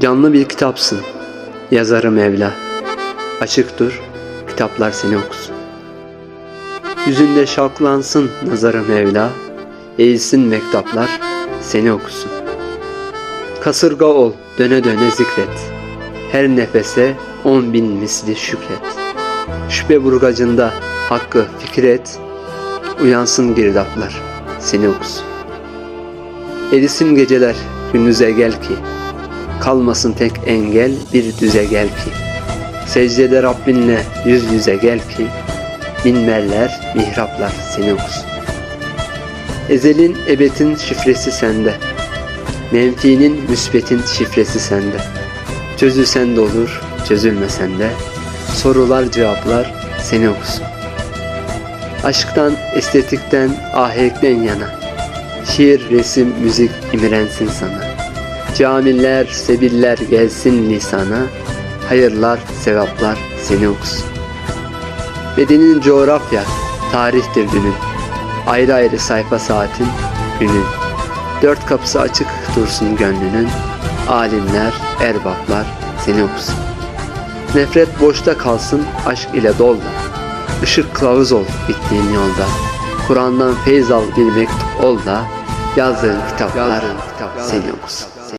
Canlı bir kitapsın, yazarı Mevla. Açık dur, kitaplar seni okusun. Yüzünde şalklansın nazarı Mevla, eğilsin mektaplar seni okusun. Kasırga ol, döne döne zikret. Her nefese on bin misli şükret. Şüphe burgacında hakkı fikret, uyansın girdaplar seni okusun. Erisin geceler gündüze gel ki, kalmasın tek engel bir düze gel ki. Secdede Rabbinle yüz yüze gel ki, minberler, mihraplar seni okusun. Ezelin ebetin şifresi sende. Menfinin müsbetin şifresi sende. Çözülsen de olur, çözülmesen de. Sorular cevaplar seni okusun. Aşktan, estetikten, ahenkten yana. Şiir, resim, müzik imrensin sana. Camiller, sebiller gelsin lisana. Hayırlar, sevaplar seni okusun. Bedenin coğrafya, tarihtir dünün. Ayrı ayrı sayfa saatin, günün. Dört kapısı açık dursun gönlünün. Alimler, erbaplar seni okusun. Nefret boşta kalsın, aşk ile dol da. Işık kılavuz ol gittiğin yolda. Kur'an'dan feyz al bir mektup ol da. Yazdığın kitaplar seni okusun.